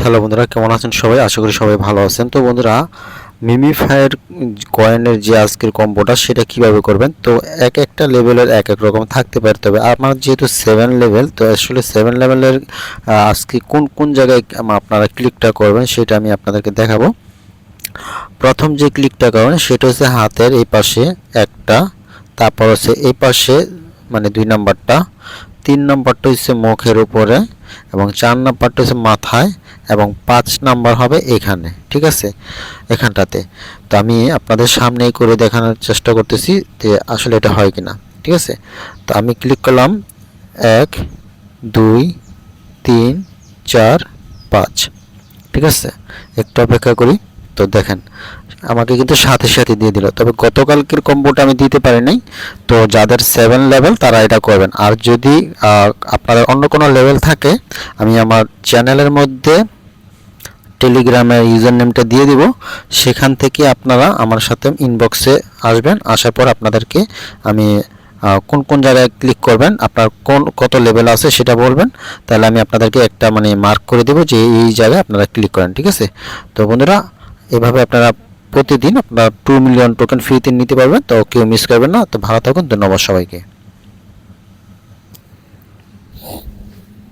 Hello বন্ধুরা, কেমন আছেন সবাই? আশা করি সবাই ভালো আছেন। তো বন্ধুরা মিমিফায়ার কয়েনের যে আজকের কম্বোটা, সেটা কীভাবে করবেন? তো এক একটা লেভেলের এক এক রকম থাকতে পারে। তবে আমার যেহেতু সেভেন লেভেল তো আসলে সেভেন লেভেলের আজকে কোন কোন জায়গায় আপনারা ক্লিকটা করবেন, সেটা আমি আপনাদেরকে দেখাবো। প্রথম যে ক্লিকটা করবেন, সেটা হচ্ছে হাতের এই পাশে একটা, তারপর হচ্ছে এই পাশে মানে দুই নাম্বারটা, তিন নাম্বারটা হচ্ছে মুখের উপরে, এবং চার নাম্বারটা হচ্ছে মাথায় এবং পাঁচ নাম্বার হবে এখানে ঠিক আছে? এখানটাতে। তো আমি আপনাদের সামনেই করে দেখানোর চেষ্টা করতেছি যে আসলে এটা হয় কিনা ঠিক আছে? তো আমি ক্লিক করলাম এক দুই তিন চার পাঁচ ঠিক আছে? একটু অপেক্ষা করি তো দেখেন আমাকে কিন্তু সাথে সাথে দিয়ে দিল। তবে গতকালকের কম্বোটা আমি দিতে পারি নাই তো যাদের সেভেন লেভেল তারা এটা করবেন। আর যদি আহ, আপনাদের অন্য কোনো লেভেল থাকে আমি আমার চ্যানেলের মধ্যে টেলিগ্রামের ইউজার নেমটা দিয়ে দিব। সেখান থেকে আপনারা আমার সাথে ইনবক্সে আসবেন। আসার পর আপনাদেরকে আমি কোন কোন জায়গায় ক্লিক করবেন, আপনার কোন, কত লেভেল আছে সেটা বলবেন। তাহলে আমি আপনাদেরকে একটা মানে মার্ক করে দেব যে এই জায়গায় আপনারা ক্লিক করেন, ঠিক আছে? তো বন্ধুরা, এভাবে আপনারা প্রতিদিন আপনার টু মিলিয়ন টোকেন ফ্রিতে নিতে পারবেন। তো কেউ মিস করবেন না। তো ভালো থাকুন। ধন্যবাদ সবাইকে।